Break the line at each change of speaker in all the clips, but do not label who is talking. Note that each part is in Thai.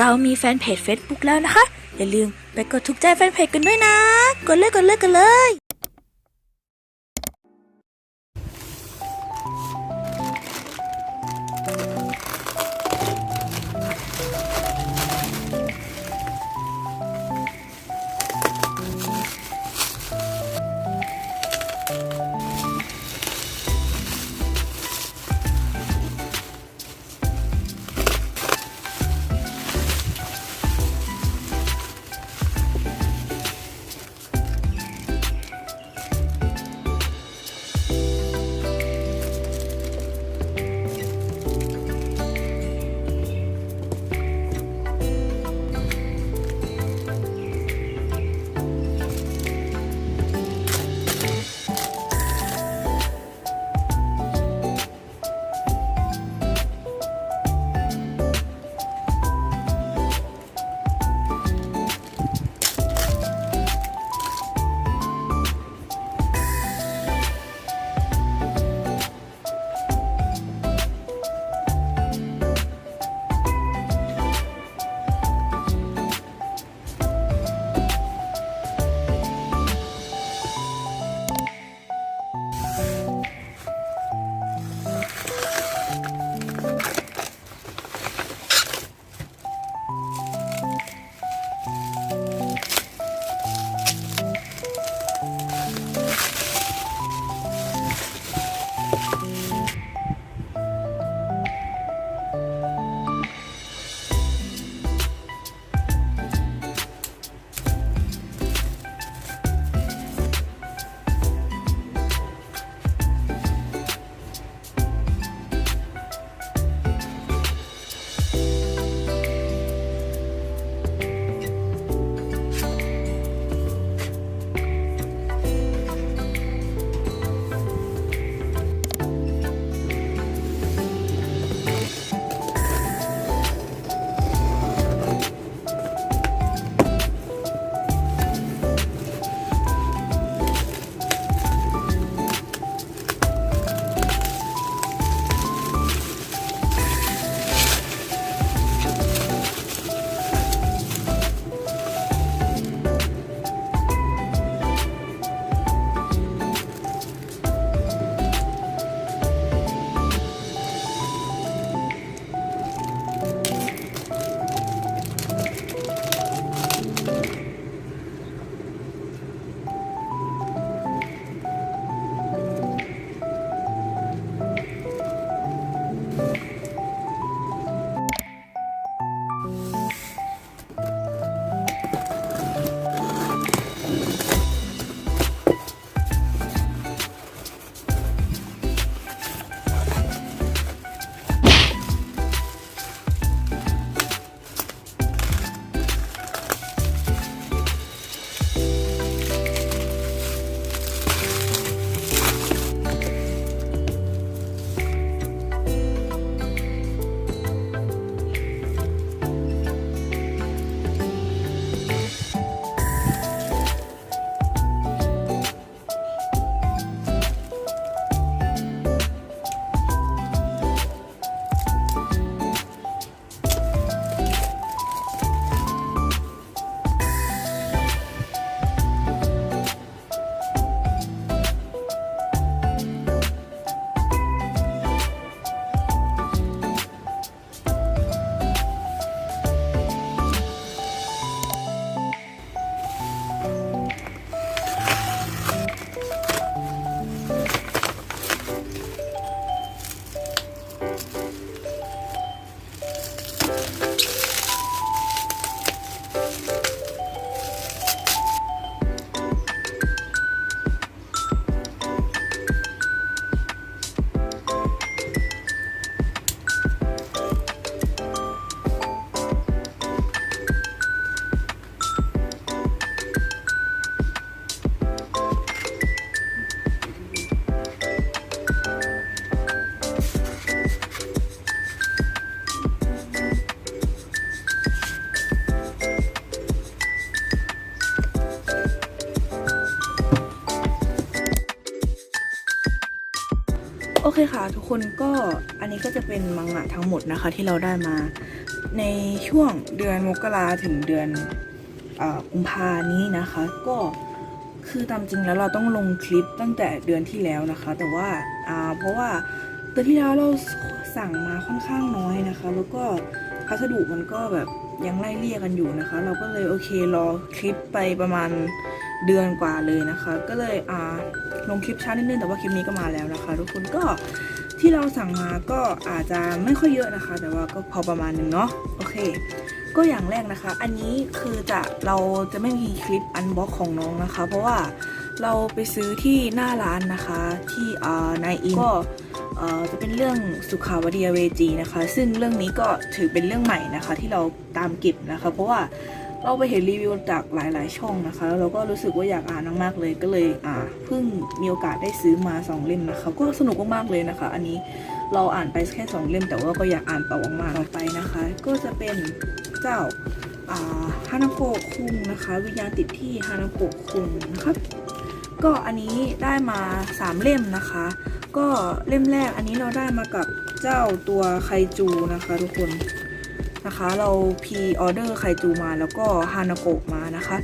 เรามีแฟนเพจ Facebook แล้วนะคะ อย่าลืมไปกดถูกใจแฟนเพจกันด้วยนะ กดเลยกดเลยกดเลย
Thank you.
โอเคค่ะ ทุกคนก็อันนี้ก็จะเป็นมังงะทั้งหมดนะคะ ที่เราได้มาในช่วงเดือนมกราถึงเดือนเอ่อกุมภานี้นะคะ ก็คือตามจริงแล้วเราต้องลงคลิปตั้งแต่เดือนที่แล้วนะคะ แต่ว่าอ่าเพราะว่าเดือนที่แล้วเราสั่งมาค่อนข้างน้อยนะคะ แล้วก็พัสดุมันก็แบบยังไล่เลี่ยกันอยู่นะคะ เราก็เลยโอเครอคลิปไปประมาณ เดือนกว่าเลยนะคะ ก็เลยอ่าลงคลิปช้านิดนึงแต่ว่าคลิปนี้ก็มาแล้วนะคะ ทุกคนก็ที่เราสั่งมาก็อาจจะไม่ค่อยเยอะนะคะ แต่ว่าก็พอประมาณหนึงเนาะโอเค ก็อย่างแรกนะคะ อันนี้คือจะเราจะไม่มีคลิปอันบ็อกของน้องนะคะ เพราะว่าเราไปซื้อที่หน้าร้านนะคะ ที่อ่านายอินก็จะเป็นเรื่องสุขาวดีเวจีนะคะ ซึ่งเรื่องนี้ก็ถือเป็นเรื่องใหม่นะคะ ที่เราตามเก็บนะคะ เพราะว่า เราไปเห็นรีวิวจากหลายๆ ช่องนะคะแล้วเราก็รู้สึกว่าอยากอ่านมากๆเลยก็เลยอ่าเพิ่งมีโอกาสได้ซื้อมาสองเล่มนะคะ ก็สนุกมากๆเลยนะคะ อันนี้เราอ่านไปแค่สองเล่ม แต่ว่าก็อยากอ่านต่อมากๆต่อไปนะคะ ก็จะเป็นเจ้าอ่าฮานาโกะคุงนะคะ วิญญาณติดที่ฮานาโกะคุงนะคะก็อันนี้ได้มาสามเล่มนะคะ ก็เล่มแรกอันนี้เราได้มากับเจ้าตัวไคจูนะคะ ทุกคน นะคะ เราพีออเดอร์ไคจูมาแล้วก็ฮานาโกะมานะคะ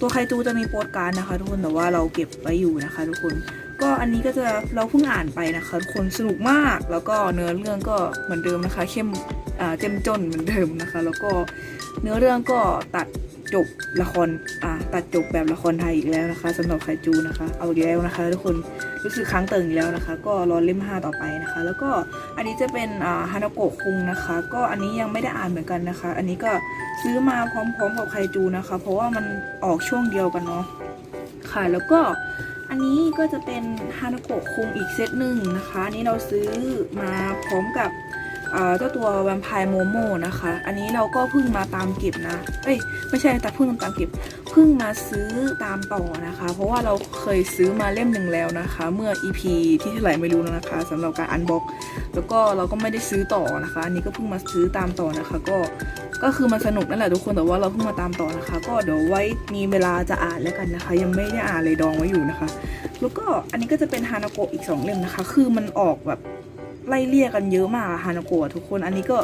ตัวไคจูจะมีโปสการ์ดนะคะ ทุกคนแต่ว่าเราเก็บไว้อยู่นะคะ ทุกคนก็อันนี้ก็จะเราเพิ่งอ่านไปนะคะทุกคนสนุกมากแล้วก็เนื้อเรื่องก็เหมือนเดิมนะคะ เข้มอ่าเจ้มจนเหมือนเดิมนะคะ แล้วก็เนื้อเรื่องก็ตัดจบละครอ่าตัดจบแบบละครไทยอีกแล้วนะคะสำหรับไคจูนะคะ เอาอีกแล้วนะคะ ทุกคน รู้สึกค้างเติ่งอีกแล้วนะคะ ก็รอเล่มห้าต่อไปนะคะ แล้วก็อันนี้จะเป็นฮานาโกะคุงนะคะ ก็อันนี้ยังไม่ได้อ่านเหมือนกันนะคะ อันนี้ก็ซื้อมาพร้อมๆกับไคจูนะคะ เพราะว่ามันออกช่วงเดียวกันเนาะค่ะแล้วก็อันนี้ก็จะเป็นฮานาโกะคุงอีกเซตหนึ่งนะคะอันนี้เราซื้อมาพร้อมกับ เจ้าตัวแวมไพร์โมโมนะคะ อันนี้เราก็เพิ่งมาตามเก็บนะ เอ้ยไม่ใช่แต่เพิ่งตามเก็บ เพิ่งมาซื้อตามต่อนะคะ เพราะว่าเราเคยซื้อมาเล่มหนึ่งแล้วนะคะ เมื่อ EP ที่เท่าไหร่ไม่รู้แล้วนะคะสำหรับการอันบ็อกแล้วก็เราก็ไม่ได้ซื้อต่อนะคะ อันนี้ก็เพิ่งมาซื้อตามต่อนะคะ ก็ก็คือมันสนุกนั่นแหละทุกคนแต่ว่าเราเพิ่งมาตามต่อนะคะ ก็เดี๋ยวไว้มีเวลาจะอ่านแล้วกันนะคะ ยังไม่ได้อ่านเลยดองไว้อยู่นะคะ แล้วก็อันนี้ก็จะเป็นฮานาโกะอีกสองเล่มนะคะ คือมันออกแบบ ไล่เลี่ยกันเยอะมากฮานาโกะทุกคนอันนี้ก็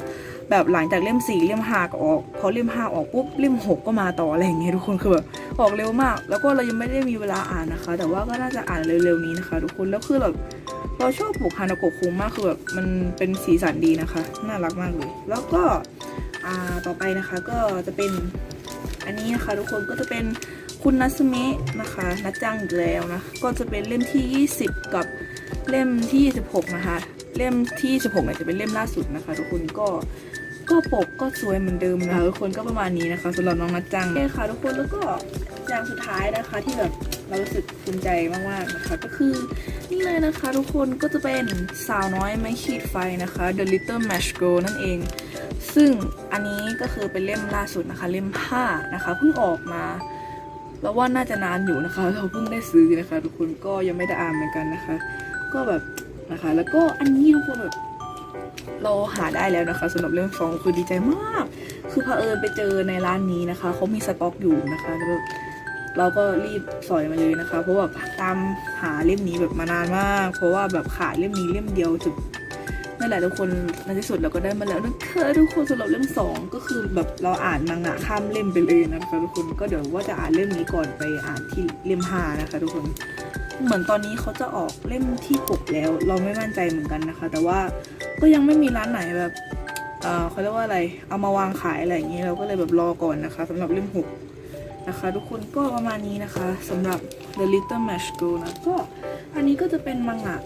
แบบหลังจากเล่มสี่เล่มห้าก็ออก พอเล่มห้าออกปุ๊บเล่มหกก็มาต่ออะไรอย่างเงี้ยทุกคนคือแบบออกเร็วมาก แล้วก็เรายังไม่ได้มีเวลาอ่านนะคะ แต่ว่าก็น่าจะอ่านเร็วๆนี้นะคะ ทุกคนแล้วคือแบบเราชอบปลูกฮานาโกะคุงมากคือแบบมันเป็นสีสันดีนะคะ น่ารักมากเลย แล้วก็อ่าต่อไปนะคะก็จะเป็นอันนี้นะคะ ทุกคนก็จะเป็นคุณนัสเมะนะคะนัดจังอีกแล้วนะก็จะเป็นเล่มที่ 20 กับเล่มที่ 26 นะคะ เล่มที่ 16เนี่ยจะเป็นเล่มล่าสุดนะคะ ทุกคนก็ก็ปกก็สวยเหมือนเดิมนะคะทุกคนก็ประมาณนี้นะคะสำหรับน้องนัดจังเนี่ยค่ะทุกคนแล้วก็อย่างสุดท้ายนะคะที่แบบเรารู้สึกภูมิใจมากๆนะคะก็คือนี่เลยนะคะทุกคนก็จะเป็นสาวน้อยไม่ขีดไฟนะคะ The Little Match Girl นั่นเอง ซึ่งอันนี้ก็คือเป็นเล่มล่าสุดนะคะ เล่ม5นะคะเพิ่งออกมาแล้วว่าน่าจะนานอยู่นะคะ เราเพิ่งได้ซื้อนะคะ ทุกคนก็ยังไม่ได้อ่านเหมือนกันนะคะ ก็แบบ นะคะ แล้วก็อันนี้ทุกคนแบบเราหาได้แล้วนะคะสำหรับเล่มสองคือดีใจมาก คือเผอิญไปเจอในร้านนี้นะคะเขามีสต็อกอยู่นะคะแล้วแบบเราก็รีบสอยมาเลยนะคะ เพราะว่าตามหาเล่มนี้แบบมานานมาก เพราะว่าแบบขาดเล่มนี้เล่มเดียวจุดนั่นแหละทุกคนในที่สุดเราก็ได้มาแล้วนะคะทุกคนสำหรับเล่มสองก็คือแบบเราอ่านมังงะข้ามเล่มไปเลยนะคะทุกคนก็เดี๋ยวว่าจะอ่านเล่มนี้ก่อนไปอ่านที่เล่มห้านะคะ ทุกคน เหมือนตอนนี้เขาจะออกเล่มที่หกแล้ว เราไม่มั่นใจเหมือนกันนะคะ แต่ว่าก็ยังไม่มีร้านไหนแบบเออเขาเรียกว่าอะไร เอามาวางขายอะไรอย่างเงี้ยเราก็เลยแบบรอก่อนนะคะสำหรับเล่มหกนะคะทุกคนก็ประมาณนี้นะคะสำหรับ The Little Match Girl นะก็อันนี้ก็จะเป็นมังงะ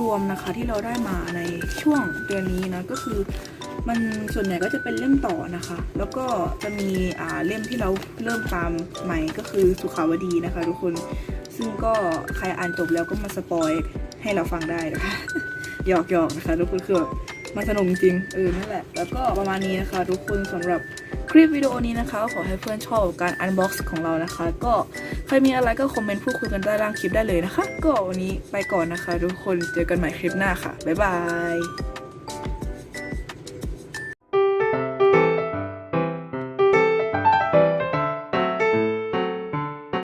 รวมๆนะคะที่เราได้มาในช่วงเดือนนี้นะก็คือมันส่วนใหญ่ก็จะเป็นเล่มต่อนะคะ แล้วก็จะมีอ่าเล่มที่เราเริ่มตามใหม่ก็คือสุขาวดีนะคะ ทุกคน ซึ่งก็ใครอ่านจบแล้วก็มาสปอยให้เราฟังได้นะคะหยอกหยอกนะคะทุกคนคือแบบมันสนุกจริงเออนั่นแหละ แล้วก็ประมาณนี้นะคะ ทุกคนสำหรับคลิปวิดีโอนี้นะคะขอให้เพื่อนชอบกับการ unbox ของเรานะคะ ก็ใครมีอะไรก็คอมเมนต์พูดคุยกันใต้ล่างคลิปได้เลยนะคะ ก็วันนี้ไปก่อนนะคะ ทุกคนเจอกันใหม่คลิปหน้าค่ะบ๊ายบาย